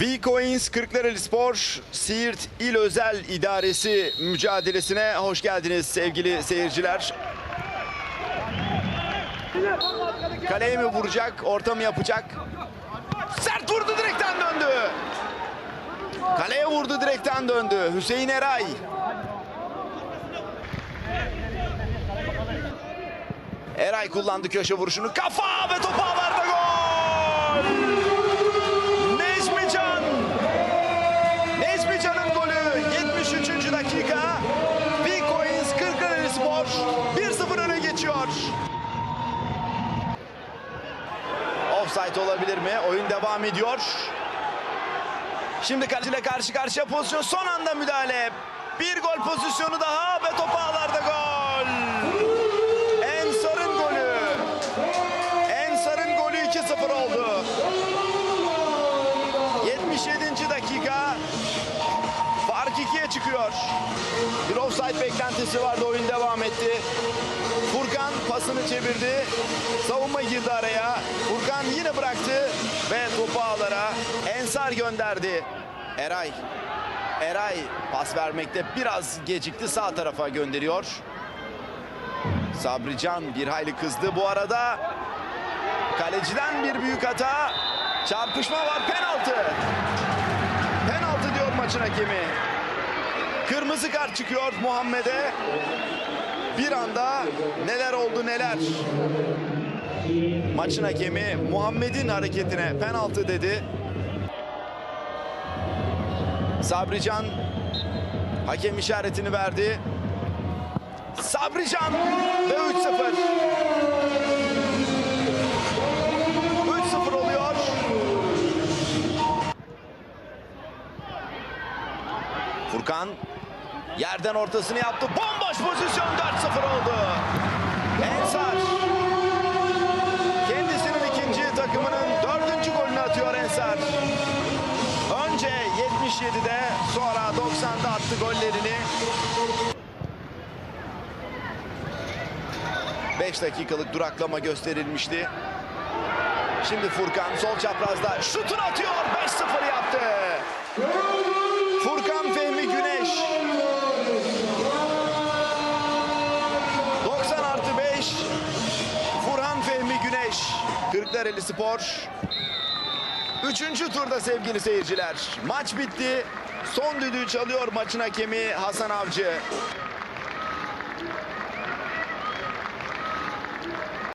V-Coins Kırklareli Spor Siirt İl Özel İdaresi mücadelesine hoş geldiniz sevgili seyirciler. Kaleye mi vuracak, orta mı yapacak? Sert vurdu direkten döndü. Kaleye vurdu direkten döndü. Hüseyin Eray. Eray kullandı köşe vuruşunu. Kafa ve top ağlarda gol! Necmi Can. Necmi Can'ın golü 73. dakika. V-Coins Kırklareli Spor 1-0 öne geçiyor. Olabilir mi? Oyun devam ediyor. Şimdi kaleciyle karşı karşıya pozisyon. Son anda müdahale. Bir gol pozisyonu daha ve top ağlarda gol. Ensar'ın golü. Ensar'ın golü 2-0 oldu. 77. dakika. Fark 2'ye çıkıyor. Bir offside beklentisi vardı. Oyun devam etti. Furkan pasını çevirdi. Savunma girdi araya. Furkan yine bıraktı ve topu ağlara Ensar gönderdi. Eray. Eray pas vermekte biraz gecikti. Sağ tarafa gönderiyor. Sabrican bir hayli kızdı bu arada. Kaleciden bir büyük hata. Çarpışma var penaltı. Penaltı diyor maçın hakemi. Kırmızı kart çıkıyor Muhammed'e. Bir anda neler oldu neler. Maçın hakemi Muhammed'in hareketine penaltı dedi. Sabrican hakem işaretini verdi. Sabrican ve 3-0. 3-0 oluyor. Furkan yerden ortasını yaptı. Bomboş pozisyon 4-0 oldu. Ensar kendisinin ikinci takımının dördüncü golünü atıyor Ensar. Önce 77'de sonra 90'da attı gollerini. 5 dakikalık duraklama gösterilmişti. Şimdi Furkan sol çaprazda şutunu atıyor. 5-0 yaptı. Kırklareli Spor. Üçüncü turda sevgili seyirciler. Maç bitti. Son düdüğü çalıyor maçın hakemi Hasan Avcı.